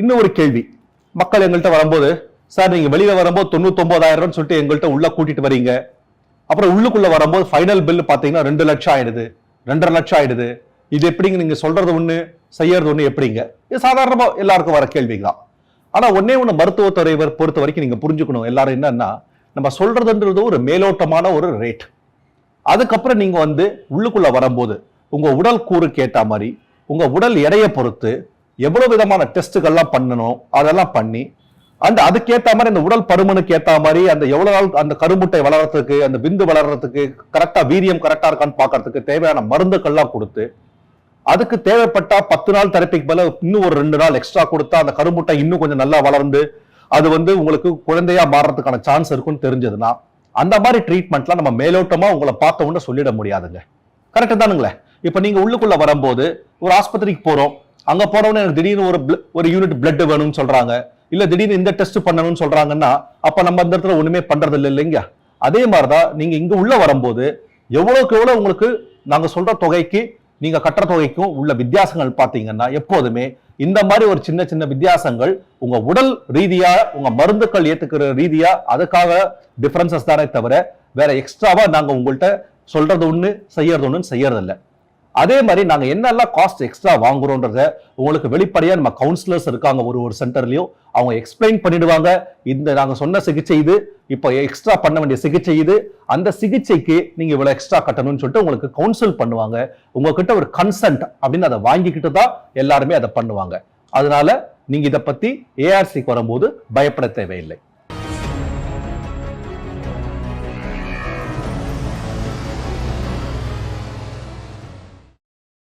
இன்னும் ஒரு கேள்வி. மக்கள் எங்கள்கிட்ட வரும்போது சார் நீங்க வெளியில வரும்போது தொண்ணூத்தொன்பதாயிரம் சொல்லிட்டு எங்கள்கிட்ட உள்ள கூட்டிட்டு வரீங்க. அப்புறம் உள்ளுக்குள்ள வரும்போது ஃபைனல் பில் பாத்தீங்கன்னா ரெண்டு லட்சம் ஆயிடுது. ரெண்டரை லட்சம் ஆயிடுது. இது எப்படிங்க நீங்க சொல்றது ஒண்ணு செய்யறது ஒண்ணு எப்படிங்க? இது சாதாரணமா எல்லாருக்கும் வர கேள்விங்க தான் ஆனா ஒன்னே ஒண்ணு மருத்துவத்துறை பொறுத்த வரைக்கும் நீங்க புரிஞ்சுக்கணும். எல்லாரும் என்னன்னா நம்ம சொல்றதுன்றது ஒரு மேலோட்டமான ஒரு ரேட் அதுக்கப்புறம் நீங்க வந்து உள்ளுக்குள்ள வரும்போது உங்க உடல் கூறுக்கு கேட்ட மாதிரி உங்க உடல் எடையை பொறுத்து எவ்வளவு விதமான டெஸ்ட்டுகள்லாம் பண்ணணும் அதெல்லாம் பண்ணி அந்த அதுக்கேற்ற மாதிரி அந்த உடல் பருமனுக்கு ஏற்ற மாதிரி அந்த எவ்வளோ நாள் அந்த கருமுட்டை வளர்றதுக்கு அந்த விந்து வளர்றதுக்கு கரெக்டாக வீரியம் கரெக்டாக இருக்கான்னு பார்க்கறதுக்கு தேவையான மருந்துகள்லாம் கொடுத்து அதுக்கு தேவைப்பட்டா பத்து நாள் தெரப்பிக்கு மேல இன்னும் ஒரு ரெண்டு நாள் எக்ஸ்ட்ரா கொடுத்தா அந்த கருமுட்டை இன்னும் கொஞ்சம் நல்லா வளர்ந்து அது வந்து உங்களுக்கு குழந்தையா மாறுறதுக்கான சான்ஸ் இருக்குன்னு தெரிஞ்சதுன்னா அந்த மாதிரி ட்ரீட்மெண்ட்லாம் நம்ம மேலோட்டமா உங்களை பார்த்த உடனே சொல்லிட முடியாதுங்க. கரெக்டு தானுங்களே? இப்போ நீங்க உள்ளுக்குள்ள வரும்போது ஒரு ஆஸ்பத்திரிக்கு போறோம் அங்க போறவன எனக்கு திடீர்னு ஒரு ஒரு யூனிட் பிளட் வேணும்னு சொல்றாங்க. இல்ல திடீர்னு இந்த டெஸ்ட் பண்ணணும்னு சொல்றாங்கன்னா அப்ப நம்ம இந்த இடத்துல ஒண்ணுமே பண்றது இல்லை இல்லைங்க அதே மாதிரிதான் நீங்க இங்க உள்ள வரும்போது எவ்வளவுக்கு எவ்வளவு உங்களுக்கு நாங்க சொல்ற தொகைக்கு நீங்க கட்டுற தொகைக்கும் உள்ள வித்தியாசங்கள் பாத்தீங்கன்னா எப்போதுமே இந்த மாதிரி ஒரு சின்ன சின்ன வித்தியாசங்கள் உங்க உடல் ரீதியா உங்க மருந்துக்கள் ஏத்துக்கிற ரீதியா அதுக்காக டிஃபரன்சஸ் தானே தவிர வேற எக்ஸ்ட்ராவா நாங்க உங்கள்கிட்ட சொல்றது ஒண்ணு செய்யறது ஒண்ணு செய்யறதில்லை. அதே மாதிரி நாங்கள் என்னெல்லாம் காஸ்ட் எக்ஸ்ட்ரா வாங்குறோன்றத உங்களுக்கு வெளிப்படையாக நம்ம கவுன்சிலர்ஸ் இருக்காங்க ஒரு ஒரு சென்டர்லையும் அவங்க எக்ஸ்பிளைன் பண்ணிடுவாங்க. இந்த நாங்கள் சொன்ன சிகிச்சை இது இப்போ எக்ஸ்ட்ரா பண்ண வேண்டிய சிகிச்சை இது அந்த சிகிச்சைக்கு நீங்கள் இவ்வளோ எக்ஸ்ட்ரா கட்டணும்னு சொல்லிட்டு உங்களுக்கு கவுன்சில் பண்ணுவாங்க. உங்ககிட்ட ஒரு கன்சென்ட் அப்படின்னு அதை வாங்கிக்கிட்டு தான் எல்லாருமே அதை பண்ணுவாங்க. அதனால நீங்கள் இதை பற்றி ஏஆர்சிக்கு வரும்போது பயப்பட தேவையில்லை.